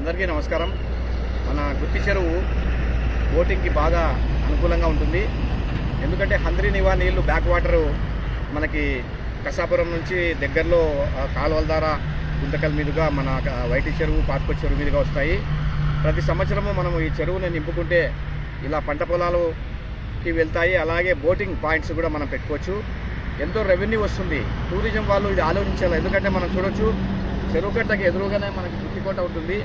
అందరికీ నమస్కారం. మన గుత్తి చెరువు బోటింగ్కి బాగా అనుకూలంగా ఉంటుంది. ఎందుకంటే హంద్రి నివా నీళ్ళు బ్యాక్ వాటరు మనకి కసాపురం నుంచి దగ్గరలో కాలువల ద్వారా గుంతకల్ మీదుగా మన వైటి చెరువు పాత్కొ చెరువు మీదుగా వస్తాయి. ప్రతి సంవత్సరము మనం ఈ చెరువుని నింపుకుంటే ఇలా పంట పొలాలుకి వెళ్తాయి. అలాగే బోటింగ్ పాయింట్స్ కూడా మనం పెట్టుకోవచ్చు. ఎంతో రెవెన్యూ వస్తుంది. టూరిజం వాళ్ళు ఇది ఆలోచించాలి. ఎందుకంటే మనం చూడొచ్చు చెరువు కట్టకి ఎదురుగానే మనకి గుత్తికోట ఉంటుంది.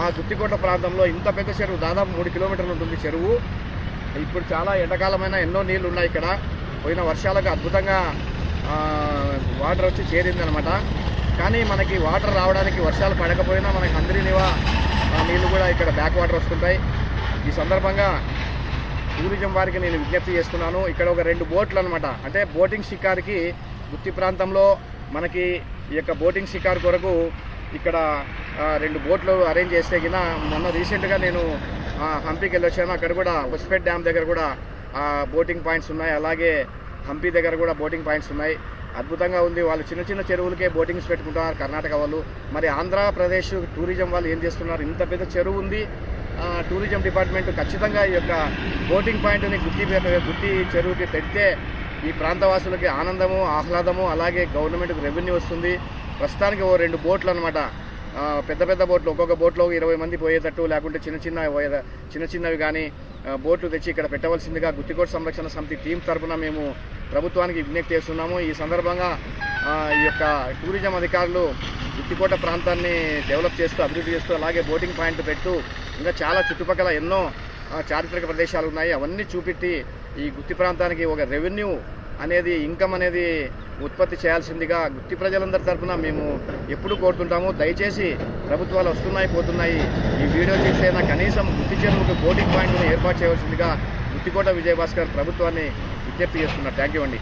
ఆ గుత్తికోట ప్రాంతంలో ఇంత పెద్ద చెరువు దాదాపు మూడు కిలోమీటర్లు ఉంటుంది చెరువు. ఇప్పుడు చాలా ఎండాకాలమైన ఎన్నో నీళ్ళు ఉన్నాయి ఇక్కడ. పోయిన వర్షాలకు అద్భుతంగా వాటర్ వచ్చి చేరిందనమాట. కానీ మనకి వాటర్ రావడానికి వర్షాలు పడకపోయినా మనకి అందరినివా నీళ్ళు కూడా ఇక్కడ బ్యాక్ వాటర్ వస్తుంటాయి. ఈ సందర్భంగా టూరిజం వారికి నేను విజ్ఞప్తి చేస్తున్నాను. ఇక్కడ ఒక రెండు బోట్లు అనమాట. అంటే బోటింగ్ షికార్కి గుత్తి ప్రాంతంలో మనకి ఈ యొక్క బోటింగ్ షికార్ కొరకు ఇక్కడ రెండు బోట్లు అరేంజ్ చేస్తే కింద మొన్న రీసెంట్గా నేను హంపీకి వెళ్ళొచ్చాను. అక్కడ కూడా హుస్పేట్ డ్యామ్ దగ్గర కూడా బోటింగ్ పాయింట్స్ ఉన్నాయి. అలాగే హంపీ దగ్గర కూడా బోటింగ్ పాయింట్స్ ఉన్నాయి. అద్భుతంగా ఉంది. వాళ్ళు చిన్న చిన్న చెరువులకే బోటింగ్స్ పెట్టుకుంటున్నారు కర్ణాటక వాళ్ళు. మరి ఆంధ్రప్రదేశ్ టూరిజం వాళ్ళు ఏం చేస్తున్నారు? ఇంత పెద్ద చెరువు ఉంది. టూరిజం డిపార్ట్మెంట్ ఖచ్చితంగా ఈ యొక్క బోటింగ్ పాయింట్ని గుత్తి గుత్తి చెరువుకి పెడితే ఈ ప్రాంతవాసులకి ఆనందము ఆహ్లాదము అలాగే గవర్నమెంట్కి రెవెన్యూ వస్తుంది. ప్రస్తుతానికి ఓ రెండు బోట్లు అనమాట పెద్ద పెద్ద బోట్లు ఒక్కొక్క బోట్లో ఇరవై మంది పోయేటట్టు లేకుంటే చిన్న చిన్న చిన్న చిన్నవి కానీ బోట్లు తెచ్చి ఇక్కడ పెట్టవలసిందిగా గుత్తికోట సంరక్షణ సమితి టీం తరఫున మేము ప్రభుత్వానికి విజ్ఞప్తి చేస్తున్నాము. ఈ సందర్భంగా ఈ యొక్క టూరిజం అధికారులు గుత్తికోట ప్రాంతాన్ని డెవలప్ చేస్తూ అభివృద్ధి చేస్తూ అలాగే బోటింగ్ పాయింట్ పెట్టు ఇంకా చాలా చుట్టుపక్కల ఎన్నో చారిత్రక ప్రదేశాలు ఉన్నాయి. అవన్నీ చూపెట్టి ఈ గుత్తి ప్రాంతానికి ఒక రెవెన్యూ అనేది ఇన్కమ్ అనేది ఉత్పత్తి చేయాల్సిందిగా గుత్తి ప్రజలందరి తరఫున మేము ఎప్పుడు కోరుతుంటాము. దయచేసి ప్రభుత్వాలు వస్తున్నాయి పోతున్నాయి. ఈ వీడియో తీసైనా కనీసం గుత్తి చెరువుకు బోటింగ్ పాయింట్ను ఏర్పాటు చేయవలసిందిగా గుత్తికోట విజయభాస్కర్ ప్రభుత్వాన్ని విజ్ఞప్తి చేస్తున్నారు. థ్యాంక్ యూ అండి.